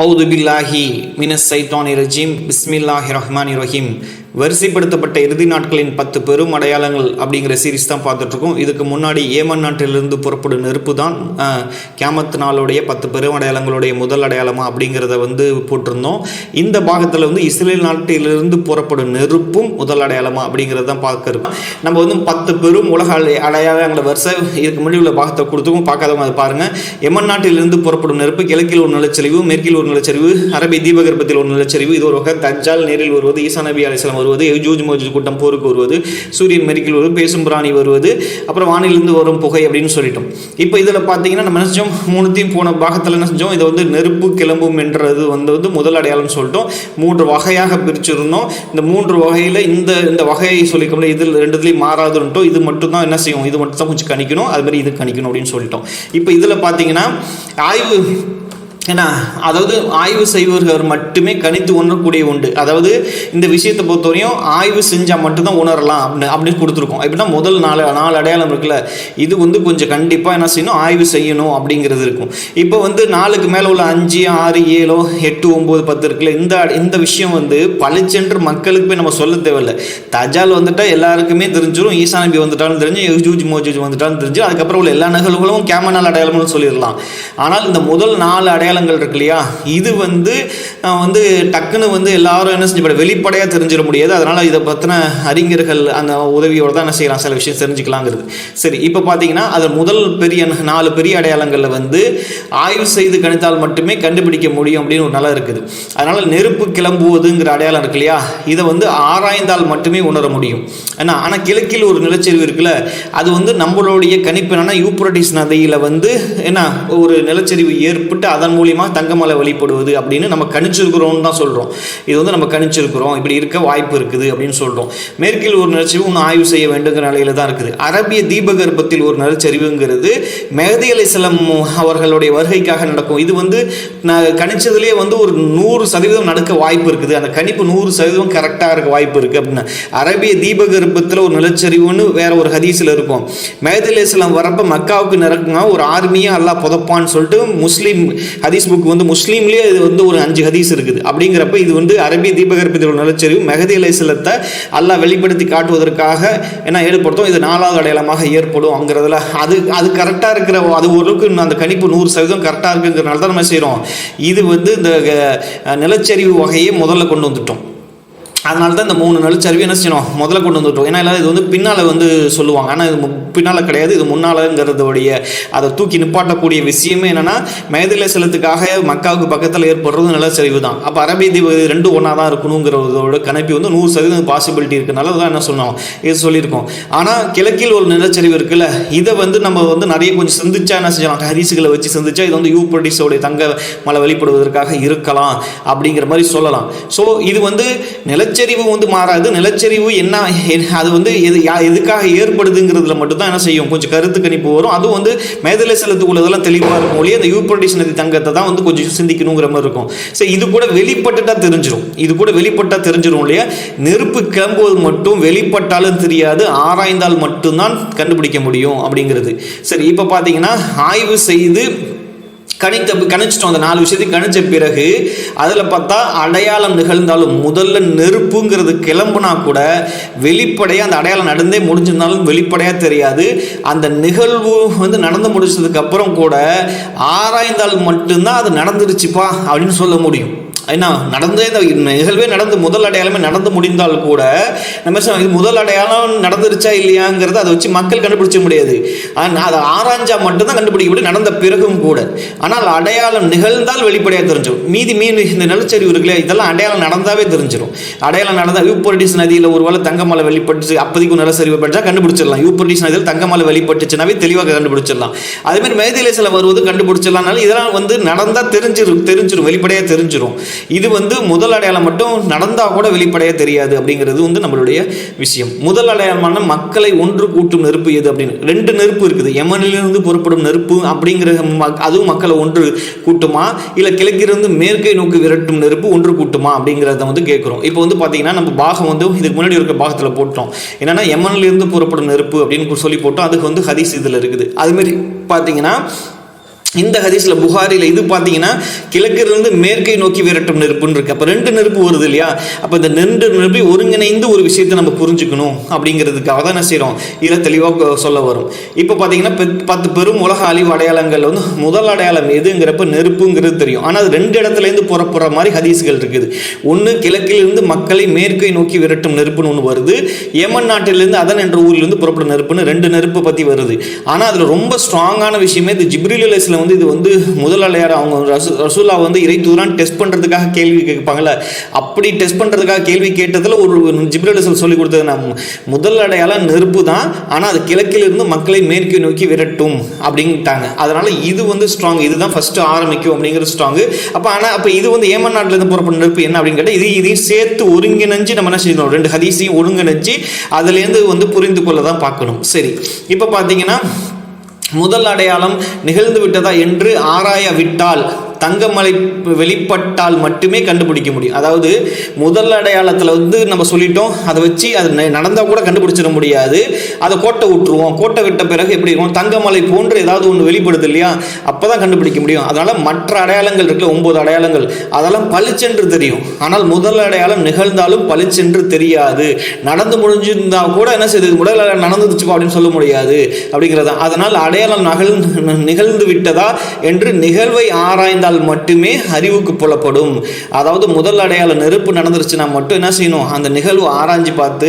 அவுது பில்லாஹி மினஸ் சைத்தானி ரஜீம். பிஸ்மில்லாஹி ரஹ்மானி ரஹீம். வரிசைப்படுத்தப்பட்ட இறுதி நாட்களின் பத்து பெரும் அடையாளங்கள் அப்படிங்கிற சீரிஸ் தான் பார்த்துட்ருக்கோம். இதுக்கு முன்னாடி ஏமன் நாட்டிலிருந்து புறப்படும் நெருப்பு தான் கேமத் நாளுடைய பத்து பெரும் அடையாளங்களுடைய முதல் அடையாளமா அப்படிங்கிறத வந்து போட்டிருந்தோம். இந்த பாகத்தில் வந்து இஸ்ரேல் நாட்டிலிருந்து புறப்படும் நெருப்பும் முதல் அடையாளமா அப்படிங்கிறத தான் பார்க்க இருக்கோம். நம்ம வந்து பத்து பெரும் உலக அடையாளங்களை வரிசை இதுக்கு முன்னாடி உள்ள பாகத்தை கொடுத்துக்கும் பார்க்காதவங்க அதை பாருங்கள் எமன் நாட்டிலிருந்து புறப்படும் நெருப்பு கிழக்கில் ஒரு நிலச்சரிவு மேற்கில் ஒரு நிலச்சரிவு அரபி தீபகற்பத்தில் ஒரு நிலச்சரிவு இது ஒரு வகை தஜ்ஜால் நேரில் வருவது ஈசா நபி அலிஸ்லாம் வருவது எஜூஜ் மோஜூஜ் கூட்டம் போருக்கு வருவது சூரியன் மெரிக்கில் வருவது பேசும் பிராணி வருவது அப்புறம் வானிலிருந்து வரும் புகை அப்படின்னு சொல்லிட்டோம். இப்போ இதில் பார்த்தீங்கன்னா நம்ம என்ன செஞ்சோம்? மூணுத்தையும் போன பாகத்தில் என்ன செஞ்சோம்? இதை வந்து நெருப்பு கிளம்பும் என்றது வந்து வந்து முதல் அடையாளம்னு சொல்லிட்டோம். மூன்று வகையாக பிரிச்சிருந்தோம். இந்த மூன்று வகையில் இந்த இந்த வகையை சொல்லிக்க முடியல இதில் ரெண்டுத்துலேயும் மாறாதுன்ட்டோம் இது மட்டும் தான் என்ன செய்யும்? இது மட்டும் தான் கொஞ்சம் கணிக்கணும். அது மாதிரி இது கணிக்கணும் அப்படின்னு சொல்லிட்டோம். இப்போ இதில் பார்த்தீங்கன்னா ஆய்வு ஏன்னா அதாவது ஆய்வு செய்வர்கள் மட்டுமே கணித்து உணரக்கூடிய உண்டு. அதாவது இந்த விஷயத்தை பொறுத்தவரையும் ஆய்வு செஞ்சால் மட்டும்தான் உணரலாம் அப்படின்னு அப்படின்னு கொடுத்துருக்கோம். எப்படின்னா முதல் நாலு நாலு அடையாளம் இருக்குல்ல இது வந்து கொஞ்சம் கண்டிப்பாக என்ன செய்யணும் ஆய்வு செய்யணும் அப்படிங்கிறது இருக்கும். இப்போ வந்து நாலுக்கு மேலே உள்ள அஞ்சு ஆறு ஏழோ எட்டு ஒம்பது பத்து இருக்குல்ல இந்த இந்த விஷயம் வந்து பளிச்சென்று மக்களுக்கு போய் நம்ம சொல்ல தேவையில்லை. தஜால் வந்துட்டால் எல்லாருக்குமே தெரிஞ்சிடும் ஈசாநபி வந்துட்டாலும் தெரிஞ்சு யூஜூஜ் மோஜூஜ் வந்துட்டாலும் தெரிஞ்சு அதுக்கப்புறம் உள்ள எல்லா நிகழ்வுகளும் கேமனால் அடையாளம்னு சொல்லிடலாம். ஆனால் இந்த முதல் நாலு அடையாளம் அடையாளங்கள் இருக்கு இல்லையா? இது வந்து வந்து டக்குன்னு வந்து எல்லாரும் என்ன செஞ்சு வெளிப்படையாக தெரிஞ்சிட முடியாது. அதனால் இதை பற்றின அறிஞர்கள் அந்த உதவியோடு தான் என்ன செய்யலாம்? சில விஷயம் தெரிஞ்சுக்கலாங்கிறது. சரி இப்போ பார்த்தீங்கன்னா அது முதல் பெரிய நாலு பெரிய அடையாளங்களில் வந்து ஆய்வு செய்து கணித்தால் மட்டுமே கண்டுபிடிக்க முடியும் அப்படின்னு ஒரு நல்லா இருக்குது. அதனால் நெருப்பு கிளம்புவதுங்கிற அடையாளம் இருக்கு இல்லையா? இதை வந்து ஆராய்ந்தால் மட்டுமே உணர முடியும். ஏன்னா ஆனால் கிழக்கில் ஒரு நிலச்சரிவு இருக்குல்ல அது வந்து நம்மளுடைய கணிப்பு என்னன்னா யூப்ரட்டிஸ் நதியில் வந்து என்ன ஒரு நிலச்சரிவு ஏற்பட்டு அதன் மூலியமா தங்கமலை வெளிப்படுவது அப்படின்னு நம்ம கணிச்சிருக்கிறோம்னு தான் சொல்கிறோம் இது வந்து நம்ம கணிச்சிருக்கிறோம். இப்படி இருக்க வாய்ப்பு இருக்குது அப்படின்னு சொல்கிறோம் மேற்கில் ஒரு நிலச்சரிவு இன்னும் ஆய்வு செய்ய வேண்டுங்கிற நிலையில தான் இருக்குது. அரபிய தீபகற்பத்தில் ஒரு நிலச்சரிவுங்கிறது மெஹதி அவர்களுடைய வருகைக்காக நடக்கும். இது வந்து நான் கணிச்சதுலேயே வந்து ஒரு நூறு சதவீதம் நடக்க வாய்ப்பு இருக்குது. அந்த கணிப்பு நூறு சதவீதம் கரெக்டாக இருக்க வாய்ப்பு இருக்குது அப்படின்னு. அரபிய தீபகற்பத்தில் ஒரு நிலச்சரிவுன்னு வேற ஒரு ஹதீஸில் இருக்கும். மெஹதி அலிஸ்லாம் மக்காவுக்கு நிறக்குங்க ஒரு ஆர்மியாக அல்லாஹ் புதப்பான்னு சொல்லிட்டு முஸ்லீம் ஹதீஸ் புக் வந்து முஸ்லீம்லேயே இது வந்து ஒரு அஞ்சு ஹதீஸ் இருக்குது. அப்படிங்கிறப்ப இது வந்து அரபிய தீபகற்பத்தில் ஒரு நிலச்சரிவு மெஹதி அலைசலத்தை அல்லாஹ் வெளிப்படுத்தி காட்டுவதற்காக என்ன ஏற்படுத்தும்? இது நாலாவது அடையாளமாக ஏற்படும் அங்கிறதுல. அது அது கரெக்டாக இருக்கிற அது ஓரளவுக்கு அந்த கணிப்பு நூறு சதவீதம் கரெக்டாக இருக்குங்கிறனால தான் நம்ம செய்கிறோம் இது வந்து இந்த நிலச்சரிவு வகையை முதல்ல கொண்டு வந்துட்டோம். அதனால தான் இந்த மூணு நிலச்சரிவு என்ன செய்யணும்? முதல்ல கொண்டு வந்துட்டோம் ஏன்னா எல்லாரும் இது வந்து பின்னால் வந்து சொல்லுவாங்க. ஆனால் இது பின்னால் கிடையாது. இது முன்னாலங்கிறதோடைய அதை தூக்கி நிப்பாட்டக்கூடிய விஷயமே என்னன்னா மேதிலேசலத்துக்காக மக்காவுக்கு பக்கத்தில் ஏற்படுறது நிலச்சரிவு தான். அப்போ அரபி தீப இது ஒன்றா தான் இருக்கணுங்கிறதோட கணிப்பு வந்து நூறு சதவீதம் பாசிபிலிட்டி இருக்கனால தான் என்ன சொன்னோம் இது சொல்லியிருக்கோம். ஆனால் கிழக்கில் ஒரு நிலச்சரிவு இருக்குல்ல இதை வந்து நம்ம வந்து நிறைய கொஞ்சம் சிந்திச்சா என்ன செய்யலாம்? ஹரிசுகளை வச்சு சிந்திச்சா இது வந்து யூப்ரடிஸோடைய தங்க மலை வெளிப்படுவதற்காக இருக்கலாம் அப்படிங்கிற மாதிரி சொல்லலாம். ஸோ இது வந்து நிலச்சரிவு வந்து மாறாது. நிலச்சரிவு என்ன எ- அது வந்து எது யா- எதுக்காக ஏற்படுதுங்கிறதுல மட்டும்தான் என்ன செய்யும்? கொஞ்சம் கருத்து கணிப்பு வரும். அதுவும் வந்து மேதலேசலத்துக்குள்ளதெல்லாம் தெளிவாக இருக்கும் ஒழிய அந்த யூப்ரடிஸ் நதி தங்கத்தை தான் வந்து கொஞ்சம் சிந்திக்கணுங்கிற மாதிரி இருக்கும். ஸோ இது கூட வெளிப்பட்டுட்டா தெரிஞ்சிடும் இது கூட வெளிப்பட்டா தெரிஞ்சிடும் இல்லையா நெருப்பு கிளம்புவது மட்டும் வெளிப்பட்டாலும் தெரியாது ஆராய்ந்தால் மட்டும்தான் கண்டுபிடிக்க முடியும் அப்படிங்கிறது. சரி இப்போ பார்த்தீங்கன்னா ஆய்வு செய்து கணித்த கணிச்சிட்டோம் அந்த நாலு விஷயத்தையும் கணிச்ச பிறகு அதில் பார்த்தா அடையாளம் நிகழ்ந்தாலும் முதல்ல நெருப்புங்கிறது கிளம்புனா கூட வெளிப்படையாக அந்த அடையாளம் நடந்தே முடிஞ்சிருந்தாலும் வெளிப்படையாக தெரியாது. அந்த நிகழ்வு வந்து நடந்து முடிச்சதுக்கப்புறம் கூட ஆராய்ந்தால் மட்டும்தான் அது நடந்துருச்சுப்பா அப்படின்னு சொல்ல முடியும். ஏன்னா நடந்தே இந்த நிகழ்வே நடந்து முதல் அடையாளமே நடந்து முடிந்தால் கூட நம்ம இது முதல் அடையாளம் நடந்துருச்சா இல்லையாங்கிறத அதை வச்சு மக்கள் கண்டுபிடிச்ச முடியாது. அதை ஆராய்ஞ்சா மட்டும்தான் கண்டுபிடிக்க முடியும் நடந்த பிறகும் கூட. ஆனால் அடையாளம் நிகழ்ந்தால் வெளிப்படையாக தெரிஞ்சிடும். மீதி மீன் இந்த நிலச்சரிவு இருக்குல்லையா இதெல்லாம் அடையாளம் நடந்தாவே தெரிஞ்சிடும் அடையாளம் நடந்தால் யூப்பரடிஸ் நதியில் ஒரு வேளை தங்கமலை வெளிப்பட்டுச்சு அப்போதைக்கு நிலச்சரிவு பட்டா கண்டுபிடிச்சிடலாம். யூப்பரடிஸ் நதியில் தங்கமலை வெளிப்பட்டுச்சுனாவே தெளிவாக கண்டுபிடிச்சிடலாம். அதேமாதிரி மேதிலேசில் வருவது கண்டுபிடிச்சிடலாம்னாலும் இதெல்லாம் வந்து நடந்தால் தெரிஞ்சிரும் தெரிஞ்சிடும் வெளிப்படையாக தெரிஞ்சிடும் இது வந்து முதல் அடையாளம் மட்டும் நடந்தால் கூட வெளிப்படையாக தெரியாது அப்படிங்கிறது வந்து நம்மளுடைய விஷயம். முதல் அடையாளமான மக்களை ஒன்று கூட்டும் நெருப்பு எது அப்படின்னு ரெண்டு நெருப்பு இருக்குது. எமனிலிருந்து புறப்படும் நெருப்பு அப்படிங்கிற அதுவும் மக்களை ஒன்று கூட்டுமா? இல்லை கிழக்கிலிருந்து மேற்கை நோக்கி விரட்டும் நெருப்பு ஒன்று கூட்டுமா அப்படிங்கிறத வந்து கேட்குறோம். இப்போ வந்து பார்த்தீங்கன்னா நம்ம பாகம் வந்து இதுக்கு முன்னாடி இருக்க பாகத்தில் போட்டோம். என்னென்னா எமனிலிருந்து புறப்படும் நெருப்பு அப்படின்னு சொல்லி போட்டோம். அதுக்கு வந்து ஹதீஸ் இதில் இருக்குது. அதுமாரி பார்த்தீங்கன்னா இந்த ஹதீஸ்ல புகாரில இது பார்த்தீங்கன்னா கிழக்கிலிருந்து மேற்கை நோக்கி விரட்டும் நெருப்புன்னு இருக்கு. அப்போ ரெண்டு நெருப்பு வருது இல்லையா? அப்போ இந்த ரெண்டு நெருப்பை ஒருங்கிணைந்து ஒரு விஷயத்தை நம்ம புரிஞ்சுக்கணும் அப்படிங்கிறதுக்காக தான் என்ன செய்கிறோம் இதில் தெளிவாக சொல்ல வரும். இப்போ பார்த்தீங்கன்னா பத்து பெரும் உலக அழிவு அடையாளங்கள் வந்து முதல் அடையாளம் எதுங்கிறப்ப நெருப்புங்கிறது தெரியும். ஆனால் அது ரெண்டு இடத்துலேருந்து புறப்புற மாதிரி ஹதீஸ்கள் இருக்குது. ஒன்று கிழக்கிலிருந்து மக்களை மேற்கை நோக்கி விரட்டும் நெருப்புன்னு ஒன்று வருது. ஏமன் நாட்டிலிருந்து அதன் என்ற ஊரிலிருந்து புறப்படும் நெருப்புன்னு ரெண்டு நெருப்பை பற்றி வருது. ஆனால் அதில் ரொம்ப ஸ்ட்ராங்கான விஷயமே இது ஜிப்ரில் வந்து இது வந்து முதல் அலையார். அவங்க ரசூ ரசூலா வந்து இறை தூரான் டெஸ்ட் பண்ணுறதுக்காக கேள்வி கேட்பாங்கல்ல. அப்படி டெஸ்ட் பண்ணுறதுக்காக கேள்வி கேட்டதில் ஒரு ஜிப்ரலிசல் சொல்லி கொடுத்தது நான். முதல் அடையாளம் நெருப்பு தான். ஆனால் அது கிழக்கிலிருந்து மக்களை மேற்கு நோக்கி விரட்டும் அப்படின்ட்டாங்க. அதனால் இது வந்து ஸ்ட்ராங் இதுதான் ஃபஸ்ட்டு ஆரம்பிக்கும் அப்படிங்கிறது ஸ்ட்ராங் அப்போ ஆனால் அப்போ இது வந்து ஏமன் நாட்டிலேருந்து புறப்படும் நெருப்பு என்ன அப்படின்னு கேட்டால் இது இதையும் சேர்த்து ஒருங்கிணைஞ்சு நம்ம என்ன செய்யணும் ரெண்டு ஹதீஸையும் ஒருங்கிணைஞ்சு அதுலேருந்து வந்து புரிந்து கொள்ள தான் பார்க்கணும். சரி. இப்போ பார்த்தீங்கன்னா முதல் அடையாளம் நிகழ்ந்து விட்டதா என்று ஆராயவிட்டால் தங்கமலை வெளிப்பட்டால் மட்டுமே கண்டுபிடிக்க முடியும். அதாவது முதல் அடையாளத்தில் வந்து நம்ம சொல்லிட்டோம் அதை வச்சு அது நடந்தால் கூட கண்டுபிடிச்சிட முடியாது. அதை கோட்டை விட்டுருவோம். கோட்டை விட்ட பிறகு எப்படி இருக்கும்? தங்கமலை போன்று ஏதாவது ஒன்று வெளிப்படுது இல்லையா? அப்போ தான் கண்டுபிடிக்க முடியும். அதனால் மற்ற அடையாளங்கள் இருக்குல்ல ஒம்பது அடையாளங்கள் அதெல்லாம் பளிச்சென்று தெரியும். ஆனால் முதல் அடையாளம் நிகழ்ந்தாலும் பளிச்சென்று தெரியாது. நடந்து முடிஞ்சிருந்தா கூட என்ன செய்யுது முதல் அடையாளம் நடந்துச்சுப்பா அப்படின்னு சொல்ல முடியாது. அப்படிங்கிறது தான். அதனால் அடையாளம் நகழ்ந்து நிகழ்ந்து விட்டதா என்று நிகழ்வை ஆராய்ந்தால் மட்டுமே அறிவுக்கு புலப்படும். அதாவது முதல் அடையாளம் நெருப்பு நடந்துருச்சுன்னா மட்டும் என்ன செய்யணும்? அந்த நிகழ்வு ஆராய்ஞ்சு பார்த்து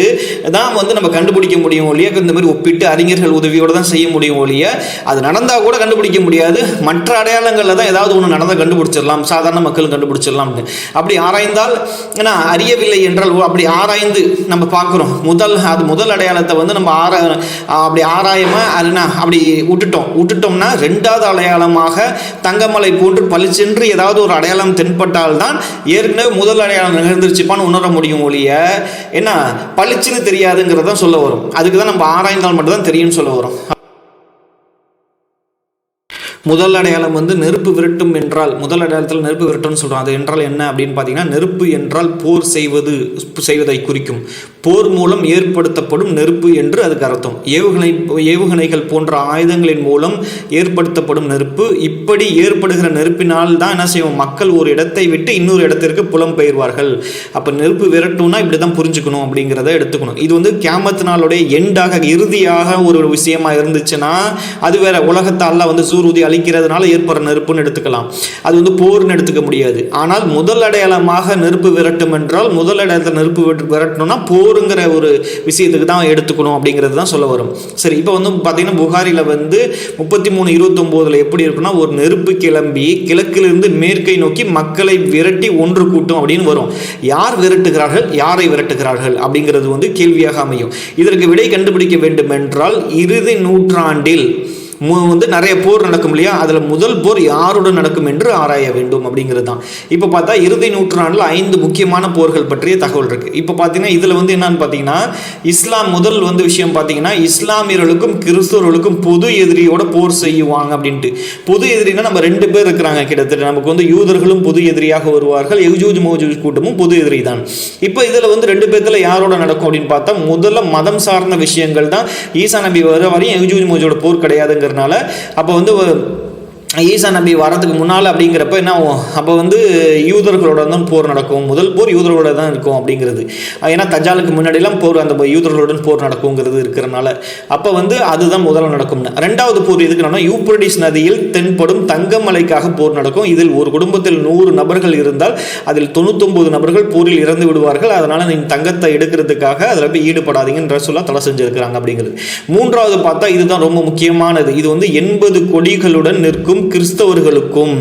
தான் வந்து நம்ம கண்டுபிடிக்க முடியும் ஒழிய இந்த மாதிரி ஒப்பிட்டு அறிஞர்கள் உதவியோடு தான் செய்ய முடியும் ஒழிய அது நடந்தால் கூட கண்டுபிடிக்க முடியாது. மற்ற அடையாளங்களில் தான் ஏதாவது ஒன்று நடந்தால் கண்டுபிடிச்சிடலாம். சாதாரண மக்களும் கண்டுபிடிச்சிடலாம் அப்படி ஆராய்ந்தால் ஏன்னா அறியவில்லை என்றால் ஓ, அப்படி ஆராய்ந்து நம்ம பார்க்குறோம். முதல் அது முதல் அடையாளத்தை வந்து நம்ம ஆரா அப்படி ஆராயமாக அதுனா அப்படி விட்டுட்டோம். விட்டுட்டோம்னா ரெண்டாவது அடையாளமாக தங்கமலை போன்று சென்று ஏதாவது ஒரு அடையாளம் தென்பட்டால் தான் ஏற்கனவே முதல் அடையாளம் நிகழ்ந்துருச்சுப்பான்னு உணர முடியும் ஒழிய என்ன பளிச்சுன்னு தெரியாதுங்கிறதான் சொல்ல வரும். அதுக்கு தான் நம்ம ஆராய்ந்தால் மட்டும்தான் தெரியும்னு சொல்ல வரும். முதல் அடையாளம் வந்து நெருப்பு விரட்டும் என்றால் முதல் அடையாளத்தில் நெருப்பு விரட்டும்னு சொல்கிறோம் அது என்றால் என்ன அப்படின்னு பார்த்தீங்கன்னா நெருப்பு என்றால் போர் செய்வது செய்வதை குறிக்கும். போர் மூலம் ஏற்படுத்தப்படும் நெருப்பு என்று அதுக்கு அர்த்தம். ஏவுகணை ஏவுகணைகள் போன்ற ஆயுதங்களின் மூலம் ஏற்படுத்தப்படும் நெருப்பு. இப்படி ஏற்படுகிற நெருப்பினால் தான் என்ன செய்வோம்? மக்கள் ஒரு இடத்தை விட்டு இன்னொரு இடத்திற்கு புலம்பெயர்வார்கள். அப்போ நெருப்பு விரட்டும்னா இப்படி தான் புரிஞ்சுக்கணும் அப்படிங்கிறத எடுத்துக்கணும். இது வந்து கேமத்து நாளுடைய எண்டாக இறுதியாக ஒரு விஷயமா இருந்துச்சுன்னா அது வேற உலகத்தால் வந்து சூருதி அழிக்கிறதுனால ஏற்படுற நெருப்புன்னு எடுத்துக்கலாம். அது வந்து போர்னு எடுத்துக்க முடியாது. ஆனால் முதல் அடையாளமாக நெருப்பு விரட்டும் என்றால் முதல் அடையாளத்தில் நெருப்பு விரட்டு- விரட்டணும்னா போருங்கிற ஒரு விஷயத்துக்கு தான் எடுத்துக்கணும் அப்படிங்கிறது தான் சொல்ல வரும். சரி இப்போ வந்து பார்த்தீங்கன்னா புகாரில் வந்து முப்பத்தி மூணு இருபத்தொம்போதில் எப்படி இருக்குன்னா ஒரு நெருப்பு கிளம்பி கிழக்கிலிருந்து மேற்கை நோக்கி மக்களை விரட்டி ஒன்று கூட்டும் அப்படின்னு வரும். யார் விரட்டுகிறார்கள்? யாரை விரட்டுகிறார்கள்? அப்படிங்கிறது வந்து கேள்வியாக அமையும். இதற்கு விடை கண்டுபிடிக்க வேண்டும் என்றால் இறுதி நூற்றாண்டில் வந்து நிறைய போர் நடக்கும் இல்லையா? அதில் முதல் போர் யாருடன் நடக்கும் என்று ஆராய வேண்டும் அப்படிங்கிறது தான் இப்போ பார்த்தா இறுதி நூற்றாண்டில் ஐந்து முக்கியமான போர்கள் பற்றிய தகவல் இருக்குது இப்போ பார்த்தீங்கன்னா இதில் வந்து என்னன்னு பார்த்தீங்கன்னா இஸ்லாம் முதல் வந்து விஷயம் பார்த்தீங்கன்னா இஸ்லாமியர்களுக்கும் கிறிஸ்தவர்களுக்கும் பொது எதிரியோட போர் செய்வாங்க அப்படின்ட்டு. பொது எதிரினா நம்ம ரெண்டு பேர் இருக்கிறாங்க கிட்டத்தட்ட. நமக்கு வந்து யூதர்களும் பொது எதிரியாக வருவார்கள். எவ்ஜூஜ் மோஜூஜ் கூட்டமும் பொது எதிரி தான் இப்போ இதில் வந்து ரெண்டு பேர்த்தில் யாரோட நடக்கும் அப்படின்னு பார்த்தா முதல்ல மதம் சார்ந்த விஷயங்கள் தான் ஈசா நபி வர வரையும் எவ்ஜூஜ் மோஜோட போர் கிடையாதுங்கிறனால அப்போ வந்து ஈசா நபி வரதுக்கு முன்னால் அப்படிங்கிறப்ப என்ன ஆகும்? அப்போ வந்து யூதர்களோட தான் போர் நடக்கும். முதல் போர் யூதர்களோட தான் இருக்கும் அப்படிங்கிறது. ஏன்னா தஜாலுக்கு முன்னாடிலாம் போர் அந்த யூதர்களுடன் போர் நடக்குங்கிறது இருக்கிறனால. அப்போ வந்து அதுதான் முதல்ல நடக்கும்னு. ரெண்டாவது போர் எதுக்குன்னா யூப்ரடிஸ் நதியில் தென்படும் தங்கமலைக்காக போர் நடக்கும். இதில் ஒரு குடும்பத்தில் நூறு நபர்கள் இருந்தால் அதில் தொண்ணூத்தொம்பது நபர்கள் போரில் இறந்து விடுவார்கள். அதனால் நீங்கள் தங்கத்தை எடுக்கிறதுக்காக அதில் போய் ஈடுபடாதீங்கன்ற சொல்ல தடை செஞ்சிருக்கிறாங்க அப்படிங்கிறது. மூன்றாவது பார்த்தா இதுதான் ரொம்ப முக்கியமானது. இது வந்து எண்பது கொடிகளுடன் நிற்கும் கிறிஸ்தவர்களுக்கும்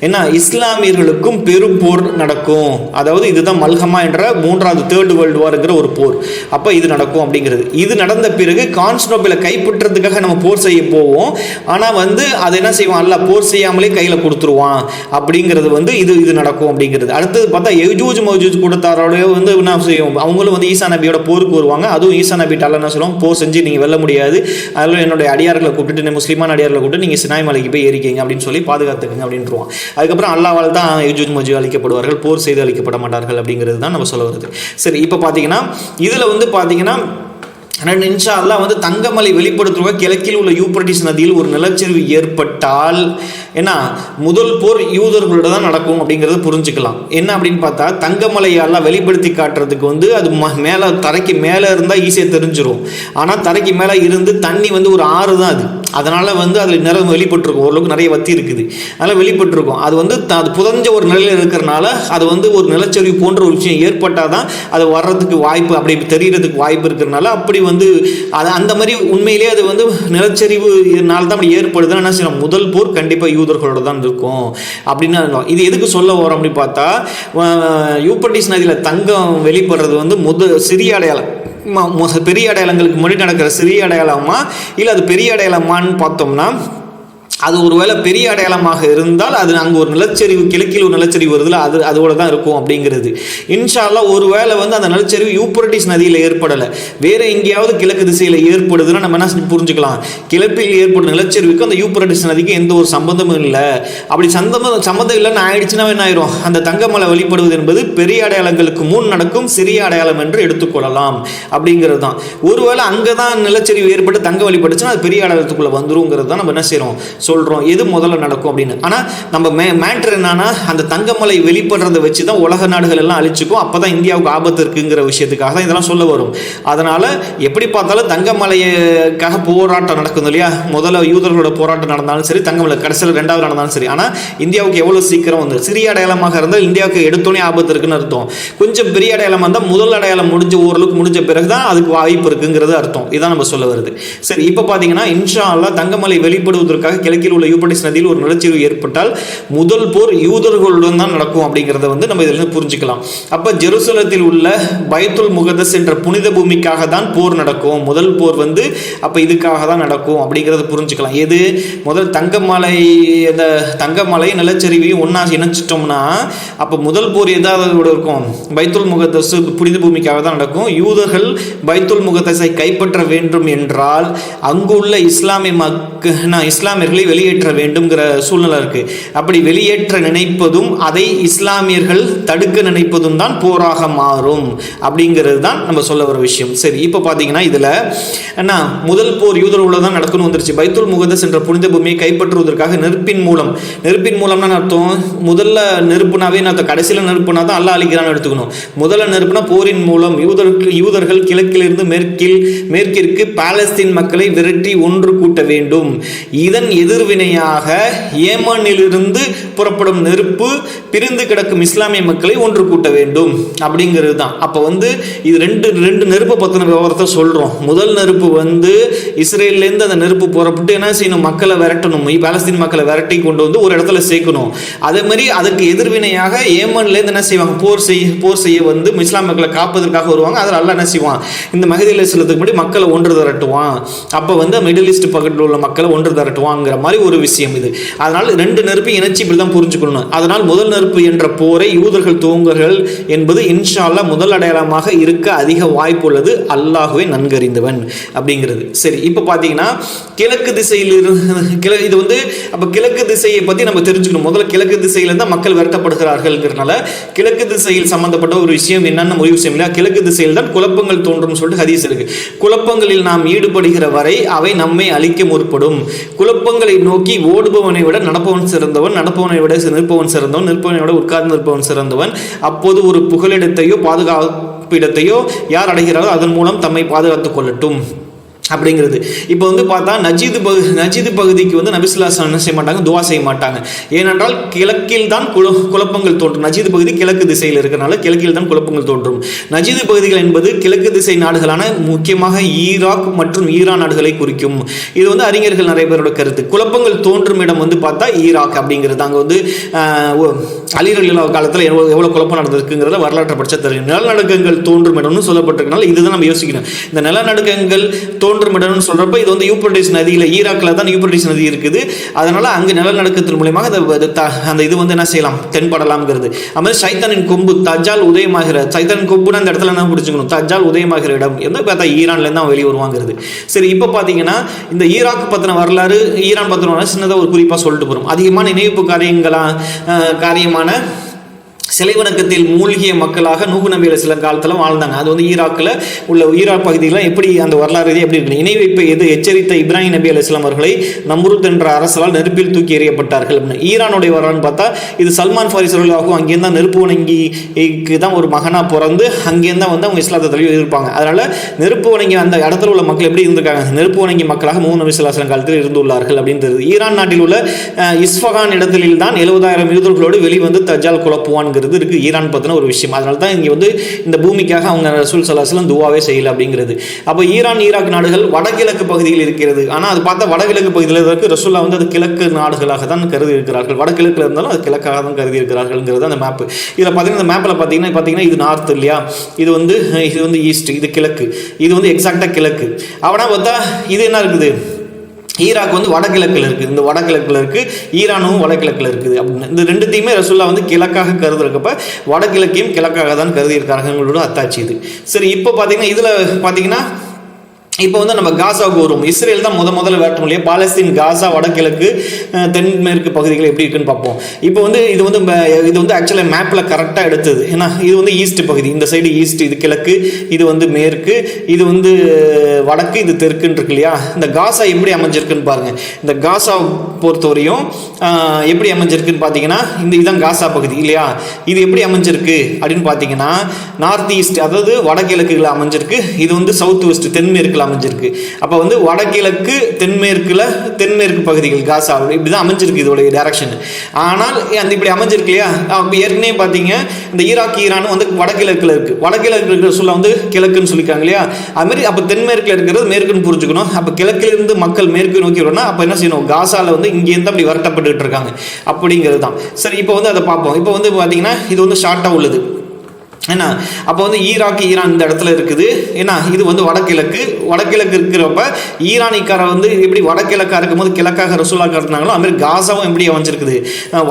என்ன இஸ்லாமியர்களுக்கும் பெரும் போர் நடக்கும். அதாவது இதுதான் மல்ஹமா என்ற மூன்றாவது தேர்ட் வேர்ல்டு வார்ங்கிற ஒரு போர். அப்போ இது நடக்கும் அப்படிங்கிறது. இது நடந்த பிறகு கான்ஸ்டோபிளை கைப்பற்றுறதுக்காக நம்ம போர் செய்ய போவோம். ஆனால் வந்து அது என்ன செய்வான்? அல்ல போர் செய்யாமலே கையில் கொடுத்துருவான். அப்படிங்கிறது வந்து இது இது நடக்கும் அப்படிங்கிறது. அடுத்தது பார்த்தா எஜூஜ் மௌஜூஜ் கூட்டத்தாரோடய வந்து என்ன செய்யும் அவங்களும் வந்து ஈசா நபியோட போருக்கு வருவாங்க. அதுவும் ஈசா நபிட்டால என்ன சொல்லுவோம் போர் செஞ்சு நீங்கள் வெல்ல முடியாது. அதில் என்னுடைய அடியார்களை கூப்பிட்டு முஸ்லிமான அடியார்களை கூப்பிட்டு நீங்கள் சினாய் மலைக்கு போய் ஏறிக்கீங்க. அப்படின்னு சொல்லி பாதுகாத்துக்குங்க அப்படின்ட்டுருவான் அதுக்கப்புறம் அல்லாவால் தான் யூஜூஜ் மஜூ அழிக்கப்படுவார்கள் போர் செய்து அழிக்கப்பட மாட்டார்கள் அப்படிங்கிறது தான் நம்ம சொல்ல வருது சரி இப்போ பார்த்தீங்கன்னா இதில் வந்து பார்த்தீங்கன்னா ரெண்டு இன்ஷா அல்லாஹ் வந்து தங்கமலை வெளிப்படுத்துவ கிழக்கில் உள்ள யூப்ரட்டிஸ் நதியில் ஒரு நிலச்சரிவு ஏற்பட்டால் ஏன்னா முதல் போர் யூதர்களோட தான் நடக்கும் அப்படிங்கிறத புரிஞ்சுக்கலாம். என்ன அப்படின்னு பார்த்தா தங்கமலையெல்லாம் வெளிப்படுத்தி காட்டுறதுக்கு வந்து அது ம மேலே தரைக்கு மேலே இருந்தால் ஈஸியாக தெரிஞ்சிடும் ஆனால் தரைக்கு மேலே இருந்து தண்ணி வந்து ஒரு ஆறு தான் அது. அதனால் வந்து அதில் நிறம் வெளிப்பட்டிருக்கும். ஓரளவுக்கு நிறைய வத்தி இருக்குது. அதனால் வெளிப்பட்டிருக்கும். அது வந்து த- அது புதஞ்ச ஒரு நிலையில் இருக்கிறனால அது வந்து ஒரு நிலச்சரிவு போன்ற ஒரு விஷயம் ஏற்பட்டால் தான் அது வர்றதுக்கு வாய்ப்பு அப்படி தெரிகிறதுக்கு வாய்ப்பு இருக்கிறனால அப்படி வந்து அது அந்த மாதிரி உண்மையிலேயே அது வந்து நிலச்சரிவு இதனால தான் அப்படி ஏற்படுதுன்னா என்ன செய்யணும்? முதல் போர் கண்டிப்பாக யூதர்களோட தான் இருக்கும். அப்படின்னு இது எதுக்கு சொல்ல வரோம் அப்படின்னு பார்த்தா யூப்பட்டிஸ் நதியில் தங்கம் வெளிப்படுறது வந்து முத சிறிய அடையாளம். பெரிய அடையாளங்களுக்கு முன்னாடி நடக்கிற சிறிய அடையாளமா? இல்லை அது பெரிய அடையாளமான்னு பார்த்தோம்னா அது ஒருவேளை பெரிய அடையாளமாக இருந்தால் அது அங்கே ஒரு நிலச்சரிவு கிழக்கில் ஒரு நிலச்சரிவு வருதுல அது அதோட தான் இருக்கும் அப்படிங்கிறது. இன்ஷால்லா ஒருவேளை வந்து அந்த நிலச்சரிவு யூப்ரட்டிஸ் நதியில் ஏற்படலை. வேற எங்கேயாவது கிழக்கு திசையில் ஏற்படுதுன்னா நம்ம என்ன செஞ்சு புரிஞ்சுக்கலாம்? கிழப்பில் ஏற்படும் நிலச்சரிவுக்கு அந்த யூப்ரட்டிஸ் நதிக்கு எந்த ஒரு சம்பந்தமும் இல்லை. அப்படி சம்பந்தம் சம்மந்தம் இல்லைன்னு ஆயிடுச்சுன்னா என்ன ஆயிரும்? அந்த தங்கமலை வழிபடுவது என்பது பெரிய அடையாளங்களுக்கு முன் நடக்கும் சிறிய அடையாளம் என்று எடுத்துக்கொள்ளலாம் அப்படிங்கிறது தான். ஒருவேளை அங்கே தான் நிலச்சரிவு ஏற்பட்டு தங்க வழிபட்டுச்சுன்னா அது பெரிய அடையாளத்துக்குள்ளே வந்துருங்கிறது தான் நம்ம என்ன செய்கிறோம் சொல்கிறோம் எது முதல்ல நடக்கும் அப்படின்னு. ஆனால் நம்ம மே மேட்ரு என்னன்னா அந்த தங்கமலை வெளிப்படுறதை வச்சு தான் உலக நாடுகள் எல்லாம் அழிச்சுக்கும் அப்போ தான் இந்தியாவுக்கு ஆபத்து இருக்குங்கிற விஷயத்துக்காக தான் இதெல்லாம் சொல்ல வரும். அதனால் எப்படி பார்த்தாலும் தங்கமலைக்காக போராட்டம் நடக்கும் இல்லையா? முதல்ல யூதர்களோட போராட்டம் நடந்தாலும் சரி தங்கமலை கடைசியில் ரெண்டாவது நடந்தாலும் சரி. ஆனால் இந்தியாவுக்கு எவ்வளோ சீக்கிரம் வந்து சிறிய அடையாளமாக இருந்தால் இந்தியாவுக்கு எடுத்தோன்னே ஆபத்து இருக்குன்னு அர்த்தம். கொஞ்சம் பெரிய அடையாளம் வந்தால் முதல் அடையாளம் முடிஞ்ச ஓரளவுக்கு முடிஞ்ச பிறகு தான் அதுக்கு வாய்ப்பு இருக்குங்கிறது அர்த்தம். இதான் நம்ம சொல்ல வருது. சரி இப்போ பார்த்தீங்கன்னா இன்ஷா அல்லா தங்கமலை வெளிப்படுவதற்காக கிழக்கில் உள்ள யூபடிஸ் நதியில் ஒரு நிலச்சரிவு ஏற்பட்டால் முதல் போர் யூதர்களுடன் தான் நடக்கும் அப்படிங்கிறத வந்து நம்ம இதிலிருந்து புரிஞ்சுக்கலாம். அப்போ ஜெருசலத்தில் உள்ள பைத்துல் முகதஸ் என்ற புனித பூமிக்காக தான் போர் நடக்கும். முதல் போர் வந்து அப்போ இதுக்காக தான் நடக்கும் அப்படிங்கிறத புரிஞ்சுக்கலாம். எது? முதல் தங்கமலை அந்த தங்கமலை நிலச்சரிவையும் ஒன்றா இணைச்சிட்டோம்னா அப்போ முதல் போர் எதாவது இருக்கும்? பைத்துல் முகதஸ் புனித பூமிக்காக தான் நடக்கும். யூதர்கள் பைத்துல் முகதஸை கைப்பற்ற வேண்டும் என்றால் அங்குள்ள இஸ்லாமிய மக்க இஸ்லாமியர்களை வெளியேற்ற வேண்டும்ங்கிற சூழ்நிலை இருக்கு. அப்படி வெளியேற்ற நினைப்பதும் அதை இஸ்லாமியர்கள் தடுக்க நினைப்பதும் தான் போராக மாறும். அப்படிங்கிறது தான் நம்ம சொல்ல வர விஷயம். சரி இப்போ பார்த்தீங்கன்னா இதில் என்ன முதல் போர் யூதர்களில் தான் நடக்கணும் வந்துருச்சு. பைத்துல் முகதஸ் என்ற புனித பூமியை கைப்பற்றுவதற்காக நெருப்பின் மூலம். நெருப்பின் மூலம்னா அர்த்தம்? முதல்ல நெருப்புனாவே நான் கடைசியில் நெருப்புனா தான் அல்லா அழிக்கிறான்னு எடுத்துக்கணும். முதல்ல நெருப்புனா போரின் மூலம் யூதர்கள் யூதர்கள் கிழக்கிலிருந்து மேற்கில் மேற்கிற்கு பாலஸ்தீன் மக்களை விரட்டி ஒன்று கூட்ட வேண்டும். இதன் எதிர்வினையாக ஏமனிலிருந்து புறப்படும் நெருப்பு பிரிந்து கிடக்கும் இஸ்லாமிய மக்களை ஒன்று கூட்ட வேண்டும் அப்படிங்கிறது தான் அப்போ வந்து இது ரெண்டு ரெண்டு நெருப்பை பற்றின விவரத்தை சொல்கிறோம் முதல் நெருப்பு வந்து இஸ்ரேல்லேருந்து அந்த நெருப்பு போகிறப்பட்டு என்ன செய்யணும்? மக்களை விரட்டணும். பாலஸ்தீன் மக்களை விரட்டி கொண்டு வந்து ஒரு இடத்துல சேர்க்கணும். அதே மாதிரி அதுக்கு எதிர்வினையாக ஏமன்லேருந்து என்ன செய்வாங்க? போர் செய்ய போர் செய்ய வந்து இஸ்லாம் மக்களை காப்பதற்காக வருவாங்க. அதில் அல்ல என்ன செய்வான்? இந்த மகதி அலிஸ்லத்துக்கு முன்னாடி மக்களை ஒன்று திரட்டுவான். அப்போ வந்து மிடில் ஈஸ்ட் பக்கத்தில் உள்ள மக்களை ஒன்று திரட்டுவாங்கிற மாதிரி ஒரு விஷயம் இது. அதனால் ரெண்டு நெருப்பையும் இணைச்சி இப்படி தான் புரிஞ்சுக்கணும். அதனால் முதல் நெருப்பு என்ற போரை யூதர்கள் துவங்குகள் என்பது இன்ஷால்லா முதல் அடையாளமாக இருக்க அதிக வாய்ப்பு உள்ளது. அல்லாஹுவே நன்கறிந்தவன் அப்படிங்கிறது. சரி இப்போ பார்த்தீங்கன்னா கிழக்கு திசையில் இருந்து கிழ இது வந்து அப்போ கிழக்கு திசையை பற்றி நம்ம தெரிஞ்சுக்கணும். முதல்ல கிழக்கு திசையில தான் மக்கள் விரட்டப்படுகிறார்கள்ங்கிறனால கிழக்கு திசையில் சம்பந்தப்பட்ட ஒரு விஷயம் என்னன்னு முடிவு செய்யும் இல்லையா? கிழக்கு திசையில் தான் குழப்பங்கள் தோன்றும் சொல்லிட்டு ஹதீஸ் இருக்கு. குழப்பங்களில் நாம் ஈடுபடுகிற வரை அவை நம்மை அழிக்க முற்படும். குழப்பங்களை நோக்கி ஓடுபவனை விட நடப்பவன் சிறந்தவன் நடப்பவனை விட நிற்பவன் சிறந்தவன் நிற்ப விட உட்கார்ந்து சிறந்தவன். அப்போது ஒரு புகலிடத்தையோ பாதுகாப்பிடத்தையோ யார் அடைகிறாரோ அதன் மூலம் தம்மை பாதுகாத்துக் கொள்ளட்டும். அப்படிங்கிறது. இப்போ வந்து பார்த்தா நஜீது பகு நஜீது பகுதிக்கு வந்து நபிசுல்லாசன் என்ன செய்ய மாட்டாங்க துவா செய்ய மாட்டாங்க ஏனென்றால் கிழக்கில் தான் குழ குழப்பங்கள் தோன்றும். நஜீது பகுதி கிழக்கு திசையில் இருக்கிறனால கிழக்கில் தான் குழப்பங்கள் தோன்றும். நஜீது பகுதிகள் என்பது கிழக்கு திசை நாடுகளான முக்கியமாக ஈராக் மற்றும் ஈரான் நாடுகளை குறிக்கும். இது வந்து அறிஞர்கள் நிறைய பேரோட கருத்து. குழப்பங்கள் தோன்றும் இடம் வந்து பார்த்தா ஈராக் அப்படிங்கிறது. அங்கே வந்து அலிரலிலா காலத்தில் எவ்வளோ எவ்வளோ குழப்பம் நடந்திருக்குங்கிறத வரலாற்றை பட்சம் தெரியும் நிலநடுக்கங்கள் தோன்றும் இடம்னு சொல்லப்பட்டிருக்கனால இதுதான் நம்ம யோசிக்கணும். இந்த நிலநடுக்கங்கள் தோன்றும் இடம்னு சொல்கிறப்ப இது வந்து யூப்ரட்டிஸ் நதியில் ஈராக்கில் தான் யூப்ரட்டிஸ் நதி இருக்குது. அதனால் அங்கே நிலநடுக்கத்தின் மூலியமாக அந்த த- அந்த இது வந்து என்ன செய்யலாம்? தென்படலாம்ங்கிறது. அது மாதிரி சைத்தானின் கொம்பு தஜால் உதயமாகிற சைத்தானின் கொம்புனா அந்த இடத்துல என்ன பிடிச்சிக்கணும்? தஜால் உதயமாகிற இடம். எந்த பார்த்தா ஈரான்லேருந்து தான் வெளியே வருவாங்கிறது. சரி இப்போ பார்த்தீங்கன்னா இந்த ஈராக் பற்றின வரலாறு ஈரான் பற்றின சின்னதாக ஒரு குறிப்பாக சொல்லிட்டு போகிறோம் அதிகமான நினைவு காரியங்களா காரியமான சிலை வணக்கத்தில் மூழ்கிய மக்களாக நூகு நபி சில காலத்தில் வாழ்ந்தாங்க. அது வந்து ஈராக்கில் உள்ள ஈராக் பகுதியில் எப்படி அந்த வரலாறு இது எப்படி இருக்கு இணை வைப்பை எது எச்சரித்த இப்ராஹிம் நபி அலி இஸ்லாம் அவர்களை நம்ருத் என்ற அரசால் நெருப்பில் தூக்கி எறியப்பட்டார்கள் அப்படின்னு. ஈரானுடைய வரலாறு பார்த்தா இது சல்மான் ஃபாரிஸ் அவர்களாகவும் அங்கேருந்து தான் நெருப்பு வணங்கிக்கு தான் ஒரு மகனாக பிறந்து அங்கேருந்து தான் வந்து அவங்க இஸ்லாத்தை தழுவி இருப்பாங்க அதனால் நெருப்பு வணங்கி அந்த இடத்துல உள்ள மக்கள் எப்படி இருந்திருக்காங்க? நெருப்பு வணங்கி மக்களாக மூணு நபி சொல்லாசலம் காலத்தில் இருந்துள்ளார்கள் அப்படின்றது ஈரான் நாட்டில் உள்ள இஸ்ஃபகான் இடத்தில் தான் எழுபதாயிரம் யூதர்களோடு வெளிவந்து தஜால் குழப்புவான் அப்படிங்கிறது இருக்குது ஈரான் பற்றின ஒரு விஷயம். அதனால தான் இங்கே வந்து இந்த பூமிக்காக அவங்க ரசூல் சலாஸ்லாம் துவாவே செய்யலை அப்படிங்கிறது. அப்போ ஈரான் ஈராக் நாடுகள் வடகிழக்கு பகுதியில் இருக்கிறது. ஆனால் அது பார்த்தா வடகிழக்கு பகுதியில் இருக்கு. ரசூல்லா வந்து அது கிழக்கு நாடுகளாக தான் கருதி இருக்கிறார்கள் வடகிழக்கில் இருந்தாலும் அது கிழக்காக தான் கருதி இருக்கிறார்கள்ங்கிறது அந்த மேப்பு இதில் பார்த்தீங்கன்னா இந்த மேப்பில் பார்த்தீங்கன்னா பார்த்தீங்கன்னா இது நார்த் இல்லையா? இது வந்து இது வந்து ஈஸ்ட் இது கிழக்கு. இது வந்து எக்ஸாக்டாக கிழக்கு. அவனா பார்த்தா இது என்ன இருக்குது? ஈராக் வந்து வடகிழக்கில் இருக்குது இந்த வடகிழக்கில் இருக்குது ஈரானும் வடகிழக்கில் இருக்குது. அப்படின்னு. இந்த ரெண்டுத்தையுமே ரசுல்லா வந்து கிழக்காக கருதுறக்கப்ப வடகிழக்கையும் கிழக்காக தான் கருதியிருக்காங்க எங்களோட அத்தாச்சி இது. சரி இப்போ பார்த்தீங்கன்னா இதில் பார்த்தீங்கன்னா இப்போ வந்து நம்ம காசாவுக்கு வருவோம் இஸ்ரேல் தான் முத முதல்ல வேட்டும் இல்லையா? பாலஸ்தீன் காசா வடகிழக்கு தென்மேற்கு பகுதிகள் எப்படி இருக்குன்னு பார்ப்போம். இப்போ வந்து இது வந்து இது வந்து ஆக்சுவலாக மேப்பில் கரெக்டாக எடுத்தது. ஏன்னா இது வந்து ஈஸ்ட் பகுதி. இந்த சைடு ஈஸ்ட் இது கிழக்கு இது வந்து மேற்கு இது வந்து வடக்கு இது தெற்குன்னு இருக்கு இல்லையா? இந்த காசா எப்படி அமைஞ்சிருக்குன்னு பாருங்கள் இந்த காசா பொறுத்தவரையும் எப்படி அமைஞ்சிருக்குன்னு பார்த்தீங்கன்னா இந்த இதான் காசா பகுதி இல்லையா? இது எப்படி அமைஞ்சிருக்கு அப்படின்னு பார்த்தீங்கன்னா நார்த் ஈஸ்ட் அதாவது வடகிழக்குகளை அமைஞ்சிருக்கு. இது வந்து சவுத் வெஸ்ட் தென்மேற்கில் அமைஞ்சிருக்கு. அப்போ வந்து வடகிழக்கு தென்மேற்குல தென்மேற்கு பகுதிகள் காசா இப்படி தான் அமைஞ்சிருக்கு இதோடைய டைரக்ஷன் ஆனால் அந்த இப்படி அமைஞ்சிருக்கு இல்லையா? அப்போ ஏற்கனவே பார்த்தீங்க இந்த ஈராக் ஈரான் வந்து வடகிழக்குல இருக்கு. வடகிழக்கு இருக்கிற சொல்ல வந்து கிழக்குன்னு சொல்லியிருக்காங்க இல்லையா? அது மாதிரி அப்போ தென்மேற்கில் இருக்கிறது மேற்குன்னு புரிஞ்சுக்கணும். அப்போ கிழக்கிலிருந்து மக்கள் மேற்கு நோக்கி வரணும்னா அப்போ என்ன செய்யணும்? காசால வந்து இங்கேருந்து அப்படி வரட்டப்பட்டுக்கிட்டு இருக்காங்க. அப்படிங்கிறது தான் சரி இப்போ வந்து அதை பார்ப்போம். இப்போ வந்து பார்த்தீங்கன்னா இது வந்து ஷார்ட்டாக உள்ளது. என்ன? அப்போ வந்து ஈராக் ஈரான் இந்த இடத்துல இருக்குது. ஏன்னா இது வந்து வடகிழக்கு. வடகிழக்கு இருக்கிறப்ப ஈரானிக்கார வந்து எப்படி வடகிழக்காக இருக்கும்போது கிழக்காக ரசூலாக இருந்தாங்களோ அதுமாரி மாதிரி காசாவும் எப்படி அமைஞ்சிருக்குது?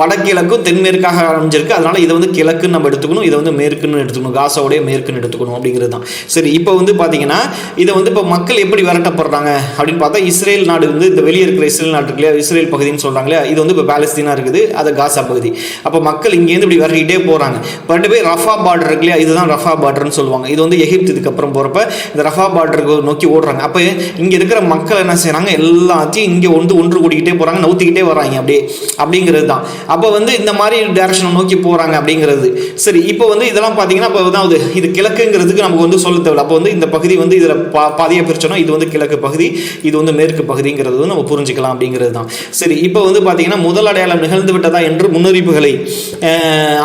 வடகிழக்கும் தென்மேற்காக அமைஞ்சிருக்கு. அதனால் இதை வந்து கிழக்குன்னு நம்ம எடுத்துக்கணும். இதை வந்து மேற்குன்னு எடுத்துக்கணும். காசாவுடைய மேற்குன்னு எடுத்துக்கணும் அப்படிங்கிறது தான். சரி இப்போ வந்து பார்த்தீங்கன்னா இதை வந்து இப்போ மக்கள் எப்படி விரட்டப்படுறாங்க அப்படின்னு பார்த்தா இஸ்ரேல் நாடு வந்து இந்த வெளியே இருக்கிற இஸ்ரேல் நாட்டு இருக்கு இல்லையா இஸ்ரேல் பகுதின்னு சொல்கிறாங்க இல்லையா இது வந்து இப்போ பாலஸ்தீனா இருக்குது. அது காசா பகுதி. அப்போ மக்கள் இங்கேருந்து இப்படி விரட்டிகிட்டே போகிறாங்க பட் போய் ரஃபா பார்டர் இருக்கு இல்லையா? இதுதான் ரஃபா பார்டர்னு சொல்லுவாங்க. இது வந்து எகிப்து இதுக்கப்புறம் போகிறப்ப இந்த ரஃபா பார்டருக்கு நோக்கி ஓடுறாங்க. அப்போ இங்கே இருக்கிற மக்கள் என்ன செய்கிறாங்க எல்லாத்தையும் இங்கே வந்து ஒன்று கூட்டிக்கிட்டே போகிறாங்க நவுத்திக்கிட்டே வராங்க அப்படியே. அப்படிங்கிறது தான் அப்போ வந்து இந்த மாதிரி டேரக்ஷனை நோக்கி போகிறாங்க அப்படிங்கிறது. சரி இப்போ வந்து இதெல்லாம் பார்த்தீங்கன்னா இப்போ தான் இது கிழக்குங்கிறதுக்கு நமக்கு வந்து சொல்ல தேவை அப்போ வந்து இந்த பகுதி வந்து இதில் பா பாதியாக பிரிச்சோன்னா இது வந்து கிழக்கு பகுதி இது வந்து மேற்கு பகுதிங்கிறது வந்து நம்ம புரிஞ்சுக்கலாம் அப்படிங்கிறது தான் சரி இப்போ வந்து பார்த்தீங்கன்னா முதல் அடையாளம் நிகழ்ந்து விட்டதா என்று முன்னறிவிப்புகளை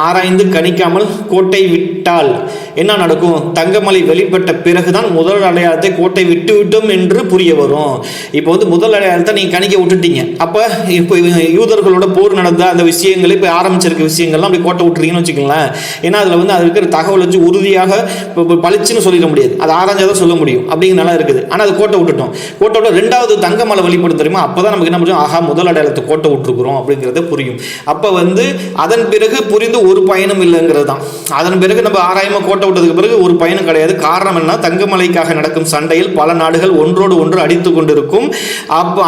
ஆராய்ந்து கணிக்காமல் கோட்டை விட்டு விட்டால் என்ன நடக்கும்? தங்கமலை வெளிப்பட்ட பிறகுதான் முதல் அடையாளத்தை கோட்டை விட்டு விட்டோம் என்று புரிய வரும். இப்போ வந்து முதல் அடையாளத்தை நீங்கள் கணிக்க விட்டுட்டீங்க. அப்போ இப்போ யூதர்களோட போர் நடந்த அந்த விஷயங்கள் இப்போ ஆரம்பிச்சிருக்க விஷயங்கள்லாம் அப்படி கோட்டை விட்டுறீங்கன்னு வச்சுக்கோங்களேன். ஏன்னா அதில் வந்து அது இருக்கிற தகவல் வச்சு உறுதியாக இப்போ பளிச்சுன்னு சொல்லிட முடியாது. அது ஆராய்ஞ்சாதான் சொல்ல முடியும். அப்படிங்கிற நல்லா இருக்குது. ஆனால் அது கோட்டை விட்டுட்டோம். கோட்டை விட ரெண்டாவது தங்கமலை வெளிப்படும் தெரியுமா? அப்போ தான் நமக்கு என்ன முடியும் ஆஹா முதல் அடையாளத்தை கோட்டை விட்டுருக்குறோம் அப்படிங்கிறது புரியும். அப்போ வந்து அதன் பிறகு புரிந்து ஒரு பயனும் இல்லைங்கிறது தான். அதன் பிறகு நம்ம ஆராயமாக கோட்டை விட்டதுக்கு பிறகு ஒரு பயனும் கிடையாது. காரணம் என்ன? தங்கமலைக்காக நடக்கும் சண்டையில் பல நாடுகள் ஒன்றோடு ஒன்று அடித்து கொண்டிருக்கும். அப்போ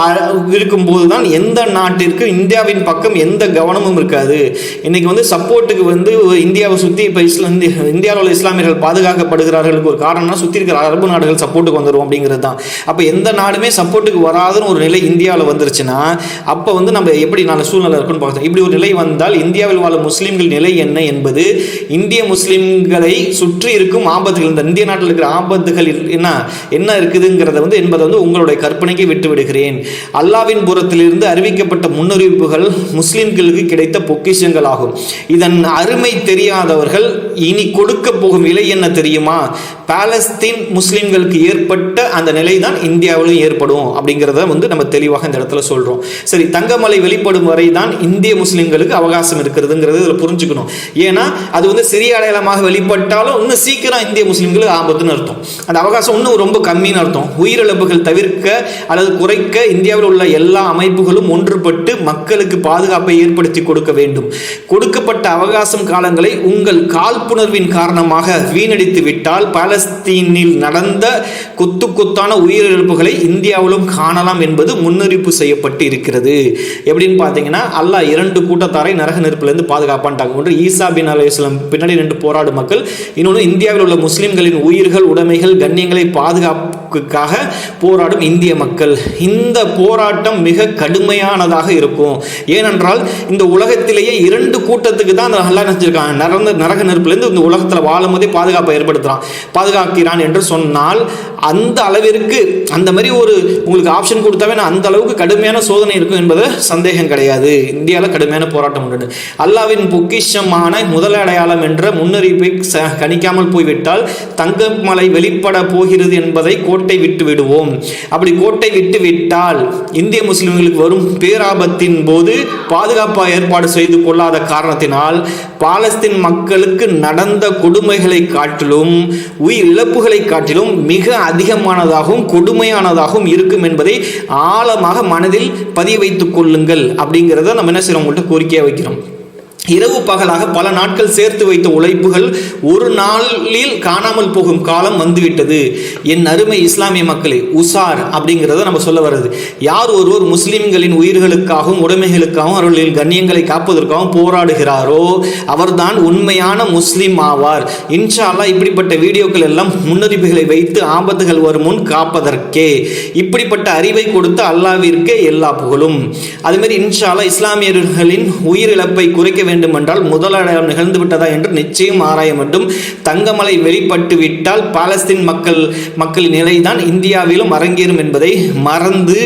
இருக்கும்போது தான் எந்த நாட்டிற்கு இந்தியாவின் பக்கம் எந்த கவனமும் இருக்காது. இன்னைக்கு வந்து சப்போர்ட்டுக்கு வந்து இந்தியாவை சுற்றி இப்போ இஸ்லாம் இந்தியாவில் உள்ள இஸ்லாமியர்கள் பாதுகாக்கப்படுகிறார்களுக்கு ஒரு காரணம்னா சுற்றி இருக்கிற அரபு நாடுகள் சப்போர்ட்டுக்கு வந்துடும் அப்படிங்கிறது தான். அப்போ எந்த நாடுமே சப்போர்ட்டுக்கு வராதுன்னு ஒரு நிலை இந்தியாவில் வந்துருச்சுன்னா அப்போ வந்து நம்ம எப்படி நல்ல சூழ்நிலை இருக்குன்னு பார்த்தோம் இப்படி ஒரு நிலை வந்தால் இந்தியாவில் வாழும் முஸ்லீம்கள் நிலை என்ன என்பது இந்திய முஸ்லீம்களை சுற்றி இருக்கும் ஆபத்துகள் இந்த இந்திய நாட்டில் இருக்கிற ஆபத்துகள் என்ன என்ன இருக்குதுங்கிறத வந்து என்பதை வந்து உங்களுடைய கற்பனைக்கு விட்டு விடுகிறேன். அல்லாவின் புறத்திலிருந்து அறிவிக்கப்பட்ட முன்னறிவிப்புகள் முஸ்லிம்களுக்கு கிடைத்த பொக்கிஷங்கள் ஆகும் இதன் அருமை தெரியாதவர்கள் இனி கொடுக்க போகும் விலை என்ன தெரியுமா? பாலஸ்தீன் முஸ்லிம்களுக்கு ஏற்பட்ட அந்த நிலை தான் இந்தியாவிலும் ஏற்படும் அப்படிங்கிறத வந்து நம்ம தெளிவாக இந்த இடத்துல சொல்றோம். சரி தங்கமலை வெளிப்படும் வரை தான் இந்திய முஸ்லிம்களுக்கு அவகாசம் இருக்கிறதுங்கிறது இதில் புரிஞ்சுக்கணும். ஏன்னா அது வந்து சிறிய அடையாளமாக வெளிப்பட்டாலும் இன்னும் சீக்கிரம் இந்திய முஸ்லீம்களுக்கு ஆபத்துன்னு அர்த்தம். அந்த அவகாசம் இன்னும் ரொம்ப கம்மின்னு அர்த்தம். உயிரிழப்புகள் தவிர்க்க அல்லது குறைக்க இந்தியாவில் உள்ள எல்லா அமைப்புகளும் ஒன்றுபட்டு மக்களுக்கு பாதுகாப்பை ஏற்படுத்தி கொடுக்க வேண்டும். கொடுக்கப்பட்ட அவகாசம் காலங்களை உங்கள் காழ்ப்புணர்வின் காரணமாக வீணடித்து விட்டால் பாலஸ்தீனில் நடந்த கொத்து கொத்தான உயிரிழப்புகளை இந்தியாவிலும் காணலாம் என்பது முன்னறிப்பு செய்யப்பட்டு இருக்கிறது. எப்படின்னு பார்த்தீங்கன்னா அல்லாஹ் இரண்டு கூட்டத்தாரை நரக நெருப்பிலிருந்து பாதுகாப்பான்ட்டாங்க ஒன்று ஈசா பின் அலி இஸ்லாம் பின்னாடி ரெண்டு போராடும் மக்கள் இன்னொன்று இந்தியாவில் உள்ள முஸ்லிம்களின் உயிர்கள் உடைமைகள் கண்ணியங்களை வாக்குக்காக போராடும் இந்திய மக்கள். இந்த போராட்டம் மிக கடுமையானதாக இருக்கும். ஏனென்றால் இந்த உலகத்திலேயே இரண்டு கூட்டத்துக்கு தான் அந்த நல்லா நினச்சிருக்காங்க நரந்த நரக நெருப்புலேருந்து இந்த உலகத்தில் வாழும் போதே பாதுகாப்பை ஏற்படுத்துகிறான் பாதுகாக்கிறான் என்று சொன்னால் அந்த அளவிற்கு அந்த மாதிரி ஒரு உங்களுக்கு ஆப்ஷன் கொடுத்தாவே நான் அந்த அளவுக்கு கடுமையான சோதனை இருக்கும் என்பது சந்தேகம் கிடையாது. இந்தியாவில் கடுமையான போராட்டம் உண்டு. அல்லாவின் பொக்கிஷமான முதல் அடையாளம் என்ற முன்னறிவிப்பை ச- கணிக்காமல் போய்விட்டால் தங்கமலை வெளிப்பட போகிறது என்பதை கோட்டை விட்டு விடுவோம். அப்படி கோட்டை விட்டு விட்டால் இந்திய முஸ்லிம்களுக்கு வரும் பேராபத்தின் போது பாதுகாப்பாக ஏற்பாடு செய்து கொள்ளாத காரணத்தினால் பாலஸ்தீன் மக்களுக்கு நடந்த கொடுமைகளை காட்டிலும் உயிர் இழப்புகளை காட்டிலும் மிக அதிகமானதாகவும் கொடுமையானதாகவும் இருக்கும் என்பதை ஆழமாக மனதில் பதிய வைத்துக் கொள்ளுங்கள். அப்படிங்கிறத நம்ம என்ன செய்யறோம் உங்கள்கிட்ட கோரிக்கையாக வைக்கிறோம். இரவு பகலாக பல நாட்கள் சேர்த்து வைத்த உழைப்புகள் ஒரு நாளில் காணாமல் போகும் காலம் வந்துவிட்டது. என் அருமை இஸ்லாமிய மக்களே உசார் அப்படிங்கிறத நம்ம சொல்ல வருது யார் ஒருவர் முஸ்லிம்களின் உயிர்களுக்காகவும் உடைமைகளுக்காகவும் அவர்களின் கண்ணியங்களை காப்பதற்காகவும் போராடுகிறாரோ அவர்தான் உண்மையான முஸ்லீம் ஆவார். இன்ஷால்லா இப்படிப்பட்ட வீடியோக்கள் எல்லாம் முன்னறிவுகளை வைத்து ஆபத்துகள் வரும் முன் காப்பதற்கே. இப்படிப்பட்ட அறிவை கொடுத்த அல்லாவிற்கே எல்லா புகழும். அதுமாரி இன்ஷால்லா இஸ்லாமியர்களின் உயிரிழப்பை குறைக்க வேண்டும் என்றால் முதலடையாளம் நிகழ்ந்து விட்டதா என்று நிச்சயம் ஆராய வேண்டும். தங்கமலை வெளிப்பட்டு விட்டால் பாலஸ்தீன் மக்கள் மக்களின் நிலைதான் இந்தியாவிலும் அரங்கேறும் என்பதை மறந்து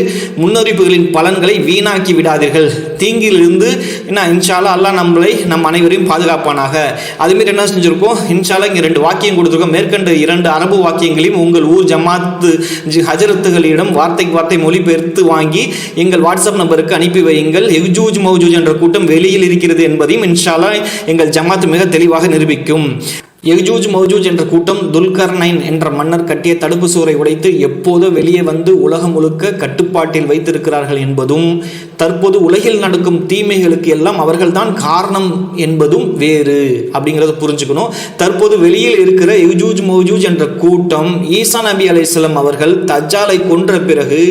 முன்னறிப்புகளின் பலன்களை வீணாக்கி விடாதீர்கள். தீங்கிலிருந்து என்ன இன்ஷால்லா அல்லாஹ் நம்மளை நம் அனைவரையும் பாதுகாப்பானாக. அதுமாரி என்ன செஞ்சிருக்கோம்? இன்ஷாலா இங்கே ரெண்டு வாக்கியம் கொடுத்துருக்கோம். மேற்கண்ட இரண்டு அரபு வாக்கியங்களையும் உங்கள் ஊர் ஜமாத்து ஹஜரத்துகளிடம் வார்த்தைக்கு வார்த்தை மொழிபெயர்த்து வாங்கி எங்கள் வாட்ஸ்அப் நம்பருக்கு அனுப்பி வையுங்கள். எவ்ஜூஜ் மௌஜூஜ் என்ற கூட்டம் வெளியில் இருக்கிறது என்பதையும் இன்ஷால்லா எங்கள் ஜமாத் மிக தெளிவாக நிரூபிக்கும். எஜூஜ் மௌஜூஜ் என்ற கூட்டம் துல்கர்னைன் என்ற மன்னர் கட்டிய தடுப்பு சுவரை உடைத்து எப்போதோ வெளியே வந்து உலகம் முழுக்க கட்டுப்பாட்டில் வைத்திருக்கிறார்கள் என்பதும் தற்போது உலகில் நடக்கும் தீமைகளுக்கு எல்லாம் அவர்கள்தான் காரணம் என்பதும் வேறு அப்படிங்கிறத புரிஞ்சுக்கணும். தற்போது வெளியில் இருக்கிற யுஜூஜ் மௌஜூஜ் என்ற கூட்டம் ஈசா நபி அலைசல்லம் அவர்கள் தஜாலை கொன்ற பிறகு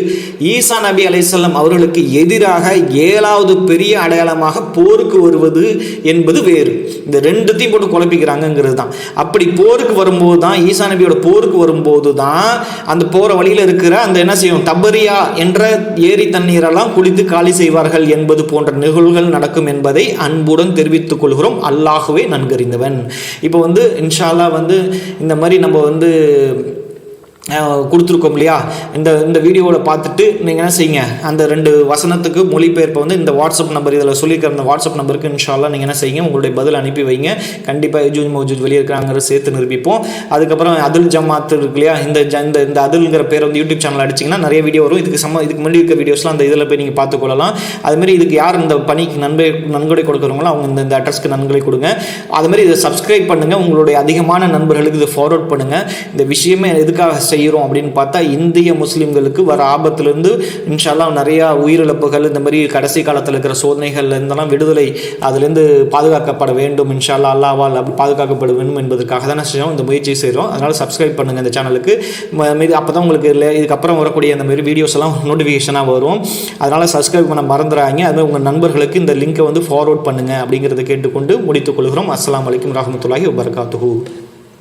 ஈசா நபி அலைசல்லம் அவர்களுக்கு எதிராக ஏழாவது பெரிய அடையாளமாக போருக்கு வருவது என்பது வேறு. இந்த ரெண்டுத்தையும் போட்டு குழப்பிக்கிறாங்கங்கிறது தான் அப்படி போருக்கு வரும்போது தான் ஈசா நபியோட போருக்கு வரும்போது தான் அந்த போகிற வழியில் இருக்கிற அந்த என்ன செய்யும் தபரியா என்ற ஏரி தண்ணீரெல்லாம் குளித்து காலி செய்வார்கள் என்பது போன்ற நிகழ்வுகள் நடக்கும் என்பதை அன்புடன் தெரிவித்துக் கொள்கிறோம். அல்லாஹுவே நன்கறிந்தவன். இப்போ வந்து இன்ஷா வந்து இந்த மாதிரி நம்ம வந்து கொடுத்துருக்கோம் இல்லையா? இந்த இந்த வீடியோவில் பார்த்துட்டு நீங்கள் என்ன செய்யுங்க? அந்த ரெண்டு வசனத்துக்கு மொழிபெயர்ப்பை வந்து இந்த வாட்ஸ்அப் நம்பர் இதில் சொல்லியிருக்கிற அந்த வாட்ஸ்அப் நம்பருக்கு இன்ஷால்லாம் நீங்கள் என்ன செய்யுங்க? உங்களுடைய பதில் அனுப்பி வைங்க. கண்டிப்பாக எஜூஜ் மௌஜூத் வெளியே இருக்கிறாங்கிற சேர்த்து நிரூபிப்போம். அதுக்கப்புறம் அதுல் ஜமாத் இருக்கு இல்லையா? இந்த ஜ- இந்த இந்த அதுல்ங்கிற பேர் வந்து யூடியூப் சேனல் அடிச்சிங்கன்னா நிறைய வீடியோ வரும். இதுக்கு சம்ம இதுக்கு முன்னாடி இருக்க வீடியோஸ்லாம் அந்த இதில் போய் நீங்கள் பார்த்துக்கொள்ளலாம் அதுமாரி இதுக்கு யார் இந்த பணிக்கு நன்மை நன்கொடை கொடுக்குறவங்களோ அவங்க இந்த இந்த அட்ரஸ்க்கு நன்கொடை கொடுங்க. அதுமாரி இதை சப்ஸ்கிரைப் பண்ணுங்கள் உங்களுடைய அதிகமான நண்பர்களுக்கு இதை ஃபார்வர்ட் பண்ணுங்கள் இந்த விஷயமே எதுக்காக செய்கிறோம் அப்படின்னு பார்த்தா இந்திய முஸ்லீம்களுக்கு வர ஆபத்துலேருந்து இன்ஷால்லாம் நிறையா உயிரிழப்புகள் இந்த மாதிரி கடைசி காலத்தில் இருக்கிற சோதனைகள்லேருந்தெல்லாம் விடுதலை அதுலேருந்து பாதுகாக்கப்பட வேண்டும். இன்ஷால்லா அல்லாவால் அப்படி பாதுகாக்கப்பட வேண்டும் என்பதற்காக தான் செய்யும் இந்த முயற்சி செய்கிறோம் அதனால் சப்ஸ்கிரைப் பண்ணுங்கள் இந்த சேனலுக்கு மீது அப்போ தான் உங்களுக்கு இல்லை இதுக்கப்புறம் வரக்கூடிய அந்த மாதிரி வீடியோஸ் எல்லாம் நோட்டிஃபிகேஷனாக வரும். அதனால் சப்ஸ்கிரைப் பண்ண மறந்துடாங்க அது உங்கள் நண்பர்களுக்கு இந்த லிங்கை வந்து ஃபார்வர்ட் பண்ணுங்கள் அப்படிங்கிறத கேட்டுக்கொண்டு முடித்துக் கொள்கிறோம். அஸ்ஸலாமு அலைக்கும் ரஹமத்துல்லாஹி வபரகாத்துஹூ.